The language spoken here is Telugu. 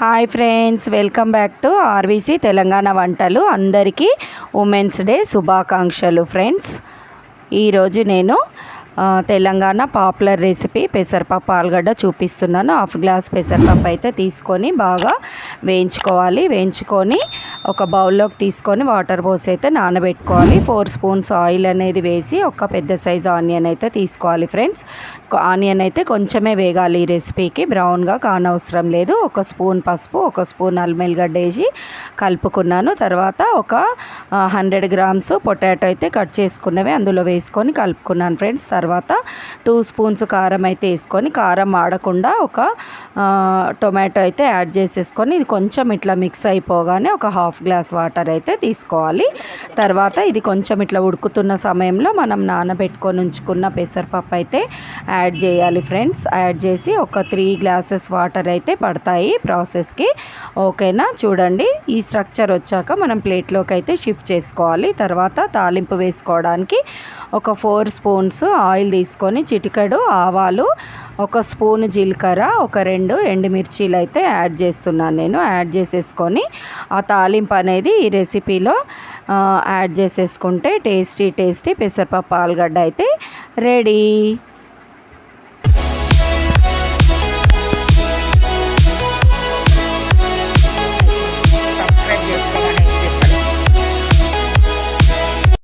Hi friends welcome back to R V C Telangana వంటలు. అందరికీ ఉమెన్స్ డే శుభాకాంక్షలు ఫ్రెండ్స్. ఈరోజు నేను తెలంగాణ పాపులర్ రెసిపీ పెసరపప్పు ఆలుగడ్డ చూపిస్తున్నాను. హాఫ్ గ్లాస్ పెసరపప్పు అయితే తీసుకొని బాగా వేయించుకోవాలి. వేయించుకొని ఒక బౌల్లోకి తీసుకొని వాటర్ పోసి అయితే నానబెట్టుకోవాలి. ఫోర్ స్పూన్స్ ఆయిల్ అనేది వేసి ఒక పెద్ద సైజ్ ఆనియన్ అయితే తీసుకోవాలి ఫ్రెండ్స్. ఆనియన్ అయితే కొంచెమే వేగాలి ఈ రెసిపీకి. బ్రౌన్గా కానవసరం లేదు. ఒక స్పూన్ పసుపు ఒక స్పూన్ అల్మెల్గడ్డ వేసి కలుపుకున్నాను. తర్వాత ఒక హండ్రెడ్ గ్రామ్స్ పొటాటో అయితే కట్ చేసుకున్నవి అందులో వేసుకొని కలుపుకున్నాను ఫ్రెండ్స్. తర్వాత తర్వాత టూ స్పూన్స్ కారం అయితే వేసుకొని కారం ఆడకుండా ఒక టొమాటో అయితే యాడ్ చేసేసుకొని ఇది కొంచెం ఇట్లా మిక్స్ అయిపోగానే ఒక హాఫ్ గ్లాస్ వాటర్ అయితే తీసుకోవాలి. తర్వాత ఇది కొంచెం ఇట్లా ఉడుకుతున్న సమయంలో మనం నానబెట్టుకొని ఉంచుకున్న పెసరపప్పు అయితే యాడ్ చేయాలి ఫ్రెండ్స్. యాడ్ చేసి ఒక త్రీ గ్లాసెస్ వాటర్ అయితే పడతాయి ప్రాసెస్కి. ఓకేనా? చూడండి. ఈ స్ట్రక్చర్ వచ్చాక మనం ప్లేట్లోకి అయితే షిఫ్ట్ చేసుకోవాలి. తర్వాత తాలింపు వేసుకోవడానికి ఒక ఫోర్ స్పూన్స్ ఆయిల్ ఆయిల్ తీసుకొని చిటికడు ఆవాలు ఒక స్పూన్ జీలకర్ర ఒక రెండు ఎండుమిర్చీలు అయితే యాడ్ చేస్తున్నాను నేను. యాడ్ చేసేసుకొని ఆ తాలింపు అనేది ఈ రెసిపీలో యాడ్ చేసేసుకుంటే టేస్టీ టేస్టీ పెసరపప్పు ఆలుగడ్డ అయితే రెడీ.